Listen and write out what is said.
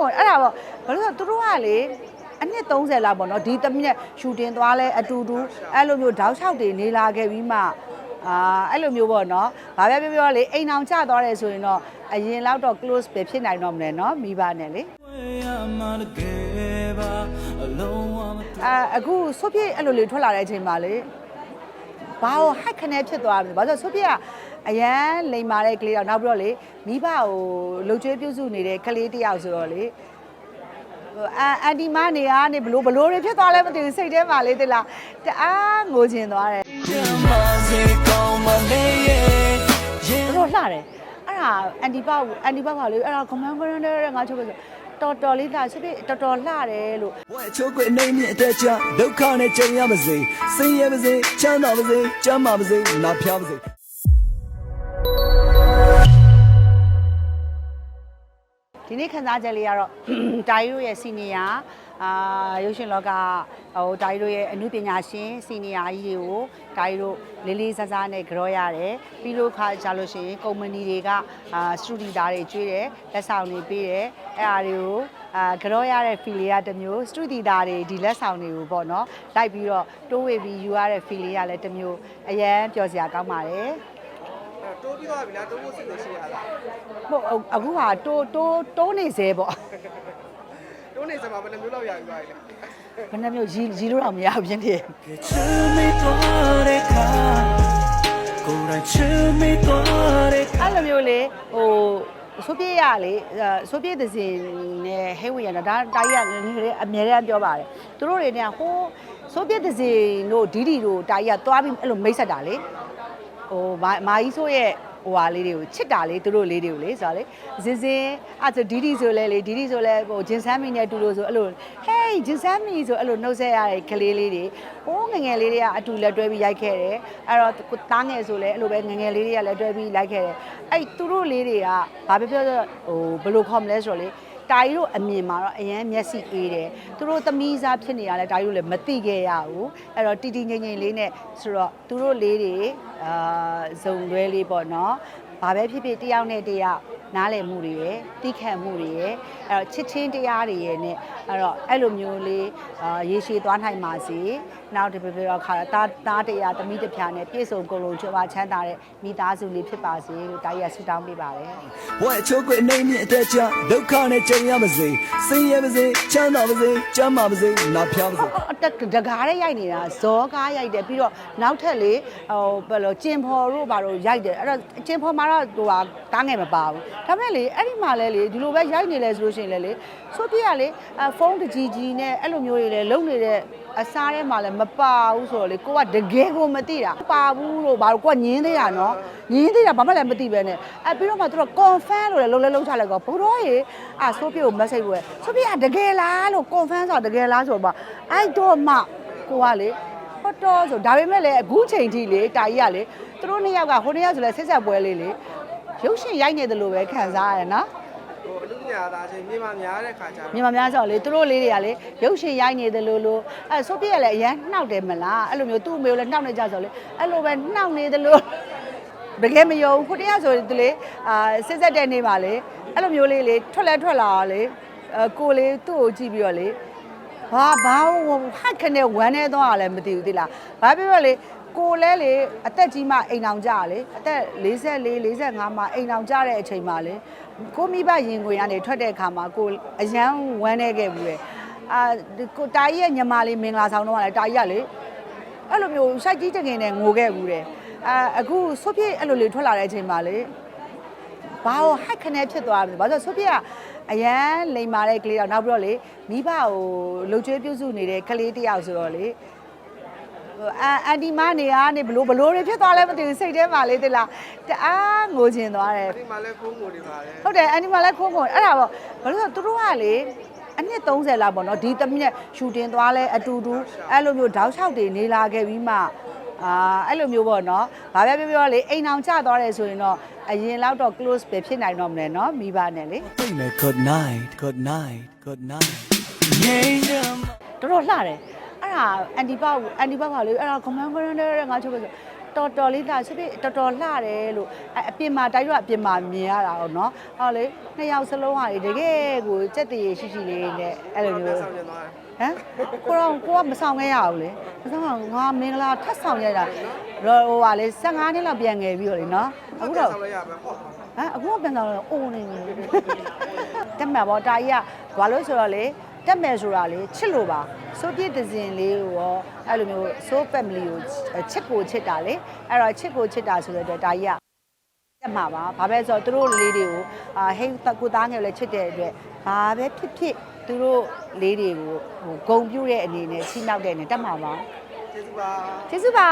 ခုံအဲ့ဒါပေါ့ဘာလို့လဲဆိုတော့သူတို့ကလေအနှစ်30လောက်ပေါ့နော်ဒီသမီးနဲ့ရှူတင်သွားလဲအတူတူအဲ့လိုမျိုးတောက်လျှောက်တွေနေလာခဲ့ပြီးမှအာအဲ့လိုမျိုးပေါ့နော်ဘာပဲပြောပြောလေအိမ်အောင်ကျသွားတယ်ဆိုရင်တော့အရင်လောက်တော့ close ပဲဖြစ်နိုင်တော့မလဲနော်မိဘနဲ့လေအာအခုဆုပ်ပြည့်အဲ့လိုလေထွက်လာတဲ့အချိန်မှာလေ ဘာလို့ဟိုက်ခနဲ့ဖြစ်သွားပြီဘာလို့လဲဆိုတော့ဆုပ်ပြည့်ကအရန်လိမ်မာတဲ့ကလေးတော့နောက်ပြီးတော့လေမိဘကိုလှုပ်ကျွေးပြုစုနေတဲ့ကလေးတစ်ယောက်ဆိုတော့လေဟိုအအန်တီမနေအားနေဘလို့ဘလို့တွေဖြစ်သွားလဲမသိဘူးစိတ်ထဲမှာလေးတလားတအားငိုချင်သွားတယ်တို့လှတယ်အဲ့ဒါအန်တီပါအန်တီပါပါလေအဲ့ဒါကွန်မန်ကွန်တဲ့ငါချုပ်ပဲဆို တော်တော်လေးလှစစ်တော်တော်လှတယ်လို့ဝဲချိုးကွနေမြင့်တဲ့ချဒုက္ခနဲ့ကြုံရမစေဆင်းရဲပါစေချမ်းသာပါစေကျမ်းမာပါစေနာဖျားပါစေ ဒီနေ့ခန်းစားချက်လေးကတော့တာရီတို့ရဲ့စီနီယာအာရုပ်ရှင်လောကဟိုတာရီတို့ရဲ့အမှုပညာရှင်စီနီယာကြီးတွေကိုတာရီတို့လေးလေးစားစားနဲ့ကြောရတယ်ပြီးလို့ခါကြလို့ရှိရင်ကုမ္ပဏီတွေကအာစတူဒီသားတွေကျွေးတယ်လက်ဆောင်တွေပေးတယ်အဲ့အားတွေကိုအာကြောရတဲ့ feel လေးကတစ်မျိုးစတူဒီသားတွေဒီလက်ဆောင်တွေကိုပေါ့နော်လိုက်ပြီးတော့တိုးဝေပြီးယူရတဲ့ feel လေးကလည်းတစ်မျိုးအရန်ပျော်စရာကောင်းပါတယ် တိုးပြီးသွားပြီလားတိုးဖို့စိတ်မရှိရလား ဟုတ်အခုကတိုးတိုးတိုးနေသေးပေါ့ တိုးနေစမှာဘယ်နှမျိုးလောက်ရပြီသွားလဲ ဘယ်နှမျိုးရီရီလို့တော့မရဘူးပြင်းတယ် ချစ်မိသွားတဲ့ခါကိုယ်တိုင်ချစ်မိသွားတဲ့ အဲ့လိုမျိုးလေဟိုဆိုပြည့်ရလေအဲဆိုပြည့်သစင်နဲ့ဟဲဝီရတာဒါတာကြီးကငယ်ငယ်လေးအမြဲတမ်းပြောပါတယ်သူတို့တွေเนี่ยဟိုဆိုပြည့်သစင်တို့ဒီဒီတို့တာကြီးကသွားပြီးအဲ့လိုမိတ်ဆက်တာလေ ဟိုမာမာကြီးဆိုရဲ့ဟိုဟာလေးတွေကိုချစ်တာလေသူတို့လေးတွေကိုလေဆိုတော့လေဇင်ဇင်အဲ့ဆိုဒီဒီဆိုလဲလေဒီဒီဆိုလဲဟိုဂျင်ဆမ်းမီနဲ့တူလို့ဆိုအဲ့လိုဟေးဂျင်ဆမ်းမီဆိုအဲ့လိုနှုတ်ဆက်ရတဲ့ကလေးလေးတွေဟိုငယ်ငယ်လေးတွေကအတူလက်တွဲပြီးရိုက်ခဲ့တယ်အဲ့တော့ကိုသားငယ်ဆိုလဲအဲ့လိုပဲငယ်ငယ်လေးတွေကလည်းတွဲပြီးလိုက်ခဲ့တယ်အဲ့သူတို့လေးတွေကဘာပဲပြောပြောဟိုဘယ်လိုခေါ်မလဲဆိုတော့လေ တာရီတို့အမြင်မှာတော့အရန်မျက်စိအေးတယ်သူတို့သမီးစားဖြစ်နေရလဲတာရီတို့လည်းမသိခဲ့ရဘူးအဲ့တော့တီတီငိမ့်ငိမ့်လေးနဲ့ဆိုတော့သူတို့လေးတွေအာဇုံလွဲလေးပေါ့နော်ဘာပဲဖြစ်ဖြစ်တယောက်နဲ့တယောက် နားလည်မှုတွေရယ်တိခတ်မှုတွေရယ်အဲ့တော့ချစ်ချင်းတရားတွေရယ်နဲ့အဲ့တော့အဲ့လိုမျိုးလေးအာရေရှည်သွားနိုင်ပါစေနောက်တစ်ပြပြတော့ခါတာသားတရားသမီးတစ်ဖြာနဲ့ပြည့်စုံကုန်လုံးချွတ်ပါချမ်းသာတဲ့မိသားစုလေးဖြစ်ပါစေလို့တာရီကဆုတောင်းပေးပါတယ်ဝဲချိုးကွနေမြင့်တဲ့ချဒုက္ခနဲ့ကြုံရမစေဆင်းရဲပါစေချမ်းသာပါစေကျမ်းမာပါစေနာဖျားပါစေအတက်တကားရဲရိုက်နေတာဇောကားရိုက်တယ်ပြီးတော့နောက်ထပ်လေဟိုဘယ်လိုကျင်ဖော်တို့ဘာလို့ရိုက်တယ်အဲ့တော့ကျင်ဖော်မှာတော့ဟိုဟာတားငယ်မပါဘူး ဒါပေမဲ့လေအဲ့ဒီမှာလဲလေဒီလိုပဲရိုက်နေလဲဆိုလို့ရှိရင်လည်းလေဆိုပြရလေအဖုန်းတကြီးကြီးနဲ့အဲ့လိုမျိုးတွေလဲလုံနေတဲ့အစားထဲမှာလည်းမပါဘူးဆိုတော့လေကိုကတကယ်ကိုမသိတာပါဘူးလို့ဘာလို့ကိုကညင်းသေးတာနော်ညင်းသေးတာဘာမှလည်းမသိပဲနဲ့အဲပြီးတော့မှသူတို့ confirm လို့လည်းလုံးလဲလုံးချလိုက်ကောဘုရောရေအာဆိုပြကို message ပို့ရဆိုပြကတကယ်လားလို့ confirm ဆိုတော့တကယ်လားဆိုတော့အဲ့တော့မှကိုကလေဟောတော့ဆိုဒါပေမဲ့လည်းအခုချိန်ထိလေတာကြီးကလေသူတို့နှစ်ယောက်ကဟိုနှစ်ယောက်ဆိုလဲဆက်ဆက်ပွဲလေးလေ ရုပ်ရှင်ရိုက်နေတယ်လို့ပဲခံစားရတယ်နော်ဟိုအလူညာသားချင်းမြေမှာများတဲ့ခါကျတော့မြန်မာများဆိုတော့လေသူတို့လေးတွေကလေရုပ်ရှင်ရိုက်နေတယ်လို့လို့အဲဆိုပြရလည်းအရန်နှောက်တယ်မလားအဲ့လိုမျိုးသူ့အမေကိုလည်းနှောက်နေကြဆိုလေအဲ့လိုပဲနှောက်နေတယ်လို့တကယ်မယုံခုတည်းကဆိုသူလေအာစစ်ဆက်တဲ့နေပါလေအဲ့လိုမျိုးလေးလေထွက်လဲထွက်လာတော့လေအဲကိုလေးသူ့ကိုကြည့်ပြီးတော့လေဘာဘာဟတ်ခနဲ့ဝမ်းနေတော့လည်းမသိဘူးသိလားဘာပြောပြောလေ ကိုလဲလေအသက်ကြီးမှအိမ်အောင်ကြလေအသက်44 45မှအိမ်အောင်ကြတဲ့အချိန်မှလေကိုမိဘရင်ခွင်ကနေထွက်တဲ့အခါမှာကိုအရန်ဝမ်းနေခဲ့ဘူးလေအာကိုတာကြီးရဲ့ညီမလေးမင်္ဂလာဆောင်တော့ကလည်းတာကြီးကလေအဲ့လိုမျိုးစိုက်ကြီးတကင်နဲ့ငိုခဲ့ဘူးတဲ့အာအခုဆုပ်ပြည့်အဲ့လိုလေထွက်လာတဲ့အချိန်မှာလေဘာလို့ဟိုက်ခနဲ့ဖြစ်သွားပြီဘာလို့လဲဆိုတော့ဆိုပြကအရန်လိမ်မာတဲ့ကလေးတော့နောက်ပြီးတော့လေမိဘကိုလှုပ်ကျွေးပြုစုနေတဲ့ကလေးတစ်ယောက်ဆိုတော့လေဟို အန်အန်တီမနေအားနေဘလို့ဘလို့တွေဖြစ်သွားလဲမသိဘူးစိတ်ထဲမှာလေးတလားတအားငိုချင်သွားတယ်ဒီမှာလဲခိုးငိုနေပါလေဟုတ်တယ်အန်တီမလည်းခိုးခုံအဲ့ဒါပေါ့ဘာလို့လဲဆိုတော့သူတို့ကလေအနှစ်30လောက်ပေါ့နော်ဒီသမီးနဲ့ရှူတင်သွားလဲအတူတူအဲ့လိုမျိုးတောက်လျှောက်တွေနေလာခဲ့ပြီးမှအာအဲ့လိုမျိုးပေါ့နော်ဘာပဲပြောပြောလေအိမ်အောင်ကျသွားတယ်ဆိုရင်တော့အရင်လောက်တော့ close ပဲဖြစ်နိုင်တော့မလဲနော်မိဘနဲ့လေသိမယ် good night good night good night ငိမ့်ရမတော်တော်လှတယ် အဲ့ဒါအန်တီပါအန်တီပါပါလေအဲ့ဒါကွန်မန်ကွန်တဲ့ငါချုပ်ပဲဆိုတတော်တော်လေးလှဆိုပြီးတော်တော်လှတယ်လို့အဲအပြင်မှာတိုက်တော့အပြင်မှာမြင်ရတာတော့နော်ဟောလေနှစ်ယောက်စလုံးဟာလေတကယ်ကိုစက်တည်ရှိရှိလေးနဲ့အဲ့လိုမျိုးဆောင်ကျင်သွားတယ်ဟမ်ကိုတော့ကိုကမဆောင်ခဲ့ရဘူးလေမဆောင်အောင်ငါမင်္ဂလာထပ်ဆောင်ရတာတော့ဟိုဟာလေ15နှစ်လောက်ပြန်ငယ်ပြီးတော့လေနော်အခုတော့ဆောင်လိုက်ရမယ်ဟောဟမ်အခုကပြန်ဆောင်တော့အိုးနေနေတက်မယ်ပေါ့တာကြီးကဘာလို့ဆိုတော့လေ တက်မယ်ဆိုတာလေချစ်လို့ပါစိုးပြည့်ဒဇင်လေးကိုရောအဲ့လိုမျိုးစိုး family ကိုချစ်ကိုချစ်တာလေအဲ့တော့ချစ်ကိုချစ်တာဆိုတဲ့အတွက်တာကြီးကတက်မှာပါဘာပဲဆိုတော့သူတို့လေးတွေကိုအာဟိန်းကိုသားငယ်လည်းချစ်တဲ့အတွက်ဘာပဲဖြစ်ဖြစ်သူတို့လေးတွေကိုဟိုဂုံပြူတဲ့အနေနဲ့ချိနောက်တဲ့အနေနဲ့တက်မှာပါကျေးဇူးပါကျေးဇူးပါ